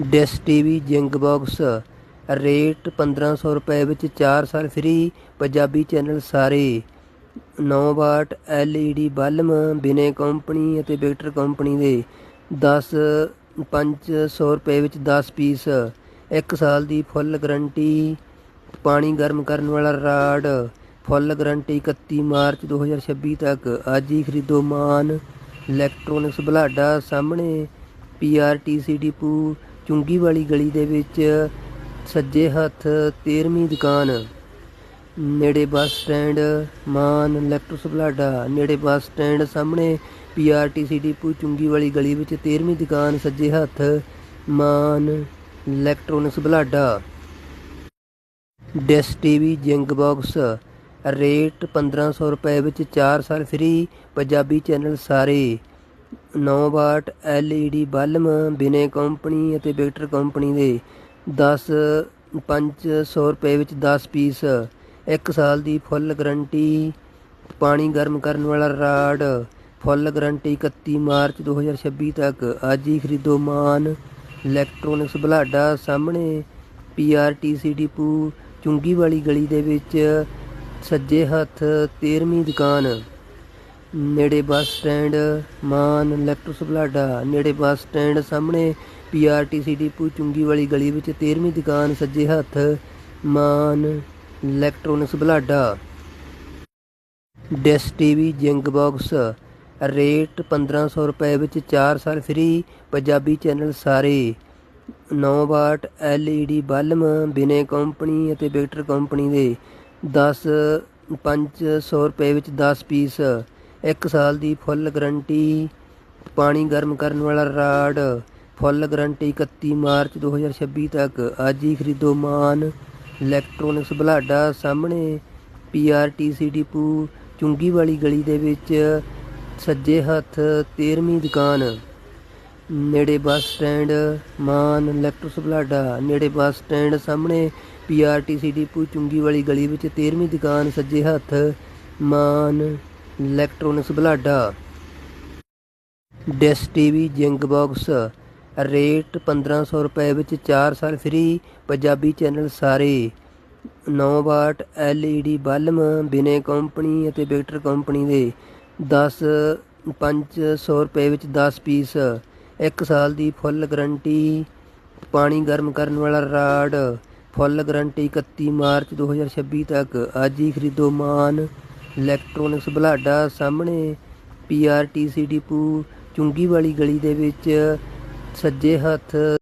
Dish TV, Zing box, rate 1500 ਰੁਪਏ ਵਿੱਚ 4 ਸਾਲ ਫ੍ਰੀ ਪੰਜਾਬੀ ਚੈਨਲ ਸਾਰੇ। 9 ਵਾਟ LED ਬਲਮ, ਬਿਨੇ ਕੰਪਨੀ ਅਤੇ ਵਿਕਟਰ ਕੰਪਨੀ ਦੇ। 10 500 ਰੁਪਏ ਵਿੱਚ 10 ਪੀਸ। 1 ਸਾਲ ਦੀ ਫੁੱਲ ਗਾਰੰਟੀ, ਪਾਣੀ ਗਰਮ ਕਰਨ ਵਾਲਾ ਰਾਡ। ਫੁੱਲ ਗਾਰੰਟੀ 31 ਮਾਰਚ 2026 ਤੱਕ। ਅੱਜ ਹੀ ਖਰੀਦੋ ਮਾਨ। ਇਲੈਕਟ੍ਰੋਨਿਕਸ ਬਲਾਡਾ ਸਾਹਮਣੇ। ਪੀਆਰਟੀਸੀ ਡਿਪੂ ਚੁੰਗੀ ਵਾਲੀ ਗਲੀ ਦੇ ਵਿੱਚ ਸੱਜੇ ਹੱਥ 13ਵੀਂ ਦੁਕਾਨ, ਨੇੜੇ ਬੱਸ ਸਟੈਂਡ, ਮਾਨ ਇਲੈਕਟ੍ਰੋਨਿਕਸ ਬਲਾਡਾ ਨੇੜੇ ਬੱਸ ਸਟੈਂਡ ਸਾਹਮਣੇ ਪੀਆਰਟੀਸੀ ਡਿਪੂ, ਚੁੰਗੀ ਵਾਲੀ ਗਲੀ ਵਿੱਚ 13ਵੀਂ ਦੁਕਾਨ, ਸੱਜੇ ਹੱਥ ਮਾਨ electronics ਬਲਾਡਾ Dish TV, Zing box, rate 1500 ਰੁਪਏ ਵਿੱਚ 4 ਸਾਲ ਫ੍ਰੀ, ਪੰਜਾਬੀ ਚੈਨਲ ਸਾਰੇ। 9 ਵਾਟ LED ਬਲਮ, ਬਿਨੇ ਕੰਪਨੀ ਅਤੇ ਵਿਕਟਰ ਕੰਪਨੀ ਦੇ 10 500 ਰੁਪਏ ਵਿੱਚ 10 ਪੀਸ। 1 ਸਾਲ ਦੀ ਫੁੱਲ ਗਾਰੰਟੀ, ਪਾਣੀ ਗਰਮ ਕਰਨ ਵਾਲਾ ਰਾਡ, ਫੁੱਲ ਗਾਰੰਟੀ 31 ਮਾਰਚ 2026 ਤੱਕ। ਅੱਜ ਹੀ ਖਰੀਦੋ ਮਾਨ ਇਲੈਕਟ੍ਰੋਨਿਕਸ ਬਲਾਡਾ ਸਾਹਮਣੇ। ਪੀਆਰਟੀਸੀ ਡਿਪੂ, ਚੁੰਗੀ ਵਾਲੀ ਗਲੀ ਦੇ ਵਿੱਚ ਸੱਜੇ ਹੱਥ 13ਵੀਂ ਦੁਕਾਨ। ਨੇੜੇ ਬੱਸ ਸਟੈਂਡ, ਮਾਨ ਇਲੈਕਟ੍ਰੋਨਿਕਸ ਬਲਾਡਾ ਨੇੜੇ ਬੱਸ ਸਟੈਂਡ ਸਾਹਮਣੇ ਪੀਆਰਟੀਸੀ ਡਿਪੂ, ਚੁੰਗੀ ਵਾਲੀ ਗਲੀ ਵਿੱਚ 13ਵੀਂ ਦੁਕਾਨ, ਸੱਜੇ ਹੱਥ, ਮਾਨ electronics ਬਲਾਡਾ Dish TV Zing box rate 1500 ਰੁਪਏ ਵਿੱਚ 4 ਸਾਲ ਫ੍ਰੀ ਪੰਜਾਬੀ ਚੈਨਲ ਸਾਰੇ। 9 ਵਾਟ LED ਬਲਮ ਬਿਨੇ ਕੰਪਨੀ ਅਤੇ ਵਿਕਟਰ ਕੰਪਨੀ ਦੇ। 10 500 ਰੁਪਏ ਵਿੱਚ 10 ਪੀਸ 1 ਸਾਲ ਦੀ ਫੁੱਲ ਗਰੰਟੀ, ਪਾਣੀ ਗਰਮ ਕਰਨ ਵਾਲਾ ਰਾਡ, ਫੁੱਲ ਗਰੰਟੀ 31 ਮਾਰਚ 2026 ਤੱਕ। ਅੱਜ ਹੀ ਖਰੀਦੋ ਮਾਨ ਇਲੈਕਟ੍ਰੋਨਿਕਸ ਬਲਾਡਾ ਸਾਹਮਣੇ। ਪੀਆਰਟੀਸੀ ਡਿਪੂ, ਚੁੰਗੀ ਵਾਲੀ ਗਲੀ ਦੇ ਵਿੱਚ ਸੱਜੇ ਹੱਥ 13ਵੀਂ ਦੁਕਾਨ। ਨੇੜੇ ਬੱਸ ਸਟੈਂਡ, ਮਾਨ ਇਲੈਕਟ੍ਰੋਨਿਕਸ ਬਲਾਡਾ। ਨੇੜੇ ਬੱਸ ਸਟੈਂਡ ਸਾਹਮਣੇ ਪੀਆਰਟੀਸੀ ਡਿਪੂ, ਚੁੰਗੀ ਵਾਲੀ ਗਲੀ ਵਿੱਚ 13ਵੀਂ ਦੁਕਾਨ, ਸੱਜੇ ਹੱਥ ਮਾਨ electronics ਬਲਾਡਾ Dish TV Zing box rate 1500 ਰੁਪਏ ਵਿੱਚ 4 ਸਾਲ ਫ੍ਰੀ ਪੰਜਾਬੀ ਚੈਨਲ ਸਾਰੇ। 9 ਵਾਟ LED ਬਲਮ, ਬਿਨੇ ਕੰਪਨੀ ਅਤੇ ਵਿਕਟਰ ਕੰਪਨੀ ਦੇ। 10 500 ਰੁਪਏ ਵਿੱਚ 10 ਪੀਸ 1 ਸਾਲ ਦੀ ਫੁੱਲ ਗਾਰੰਟੀ ਪਾਣੀ ਗਰਮ ਕਰਨ ਵਾਲਾ ਰਾਡ। ਫੁੱਲ ਗਾਰੰਟੀ 31 ਮਾਰਚ 2026 ਤੱਕ। ਅੱਜ ਹੀ ਖਰੀਦੋ ਮਾਨ। ਇਲੈਕਟ੍ਰੋਨਿਕਸ ਬਲਾਡਾ ਸਾਹਮਣੇ ਪੀਆਰਟੀਸੀ ਡਿਪੂ ਚੁੰਗੀ ਵਾਲੀ ਗਲੀ ਦੇ ਵਿੱਚ ਸੱਜੇ ਹੱਥ